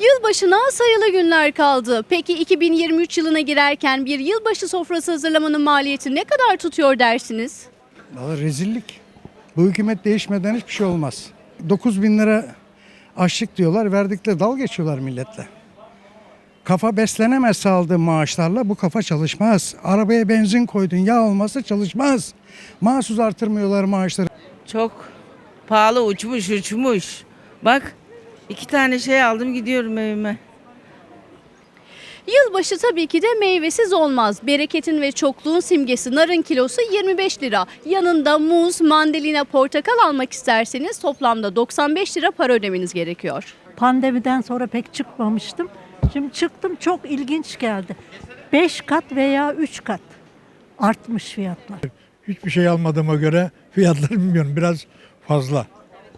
Yılbaşına sayılı günler kaldı. Peki 2023 yılına girerken bir yılbaşı sofrası hazırlamanın maliyeti ne kadar tutuyor dersiniz? Valla rezillik. Bu hükümet değişmeden hiçbir şey olmaz. 9 bin lira açlık diyorlar, verdikleri dal geçiyorlar milletle. Kafa beslenemez aldığı maaşlarla bu kafa çalışmaz. Arabaya benzin koydun, yağ olmazsa çalışmaz. Mahsus artırmıyorlar maaşları. Çok pahalı uçmuş uçmuş. Bak iki tane şey aldım gidiyorum evime. Yılbaşı tabii ki de meyvesiz olmaz. Bereketin ve çokluğun simgesi narın kilosu 25 lira. Yanında muz, mandalina, portakal almak isterseniz toplamda 95 lira para ödemeniz gerekiyor. Pandemiden sonra pek çıkmamıştım. Şimdi çıktım çok ilginç geldi. 5 kat veya 3 kat artmış fiyatlar. Hiçbir şey almadığıma göre fiyatları bilmiyorum biraz fazla.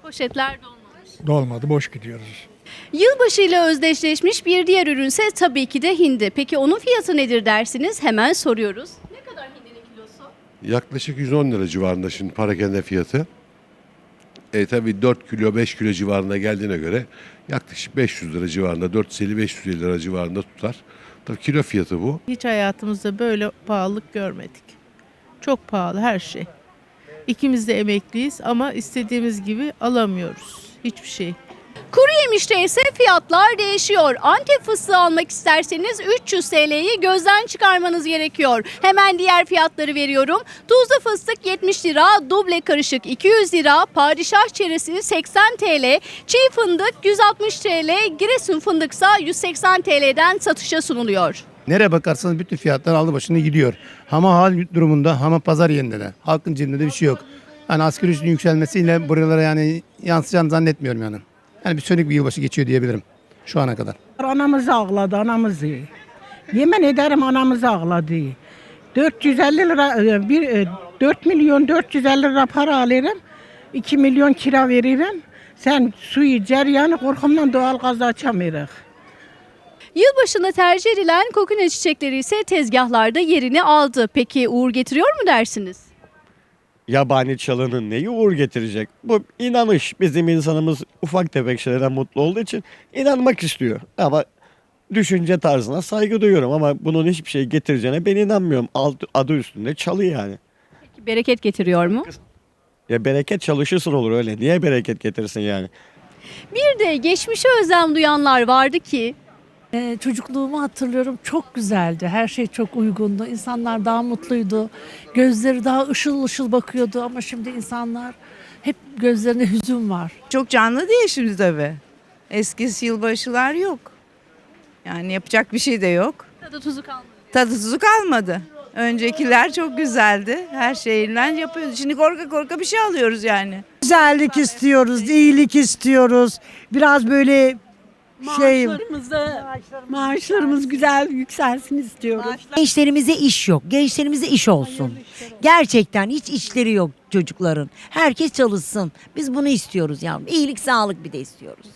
Poşetler dolmamış. Dolmadı boş gidiyoruz. Yılbaşı ile özdeşleşmiş bir diğer ürünse tabii ki de hindi. Peki onun fiyatı nedir dersiniz? Hemen soruyoruz. Ne kadar hindinin kilosu? Yaklaşık 110 lira civarında şimdi parakende fiyatı. E tabi 4 kilo 5 kilo civarına geldiğine göre yaklaşık 500 lira civarında 450-550 lira civarında tutar. Tabii kilo fiyatı bu. Hiç hayatımızda böyle pahalılık görmedik. Çok pahalı her şey. İkimiz de emekliyiz ama istediğimiz gibi alamıyoruz hiçbir şey. Kuru yemişte ise fiyatlar değişiyor. Antep fıstığı almak isterseniz 300 TL'yi gözden çıkarmanız gerekiyor. Hemen diğer fiyatları veriyorum. Tuzlu fıstık 70 lira, duble karışık 200 lira, padişah çeresi 80 TL, çiğ fındık 160 TL, giresun fındıksa 180 TL'den satışa sunuluyor. Nereye bakarsanız bütün fiyatlar aldı başını gidiyor. Ama hal durumunda ama pazar yerinde de. Halkın cebinde de bir şey yok. Yani asgari ücretin yükselmesiyle buralara yani yansıyacağını zannetmiyorum yani. Yani bir sönük bir yılbaşı geçiyor diyebilirim şu ana kadar. Anamız ağladı anamızı. Yemin ederim anamız ağladı. 450 lira e, bir e, 4 milyon 450 lira para alırım. 2 milyon kira veririm. Sen suyu ceryanı korkumdan doğal gaz açamıyoruz. Yılbaşında tercih edilen kokune çiçekleri ise tezgahlarda yerini aldı. Peki uğur getiriyor mu dersiniz? yabani çalının neyi uğur getirecek? Bu inanış. Bizim insanımız ufak tefek şeylerden mutlu olduğu için inanmak istiyor. Ama düşünce tarzına saygı duyuyorum ama bunun hiçbir şey getireceğine ben inanmıyorum. Adı, adı üstünde çalı yani. Peki bereket getiriyor mu? Ya bereket çalışırsın olur öyle. Niye bereket getirsin yani? Bir de geçmişe özlem duyanlar vardı ki Ee, çocukluğumu hatırlıyorum çok güzeldi. Her şey çok uygundu. İnsanlar daha mutluydu. Gözleri daha ışıl ışıl bakıyordu ama şimdi insanlar hep gözlerinde hüzün var. Çok canlı değil şimdi tabii. Eskisi yılbaşılar yok. Yani yapacak bir şey de yok. tadı tuzu kalmadı. Tadı tuzu kalmadı. Öncekiler çok güzeldi. Her şeyinden yapıyoruz. Şimdi korka korka bir şey alıyoruz yani. Güzellik istiyoruz, iyilik istiyoruz. Biraz böyle şey maaşlarımız güzel yükselsin istiyoruz. Gençlerimize iş yok. Gençlerimize iş olsun. Gerçekten hiç işleri yok çocukların. Herkes çalışsın. Biz bunu istiyoruz yavrum. İyilik, sağlık bir de istiyoruz.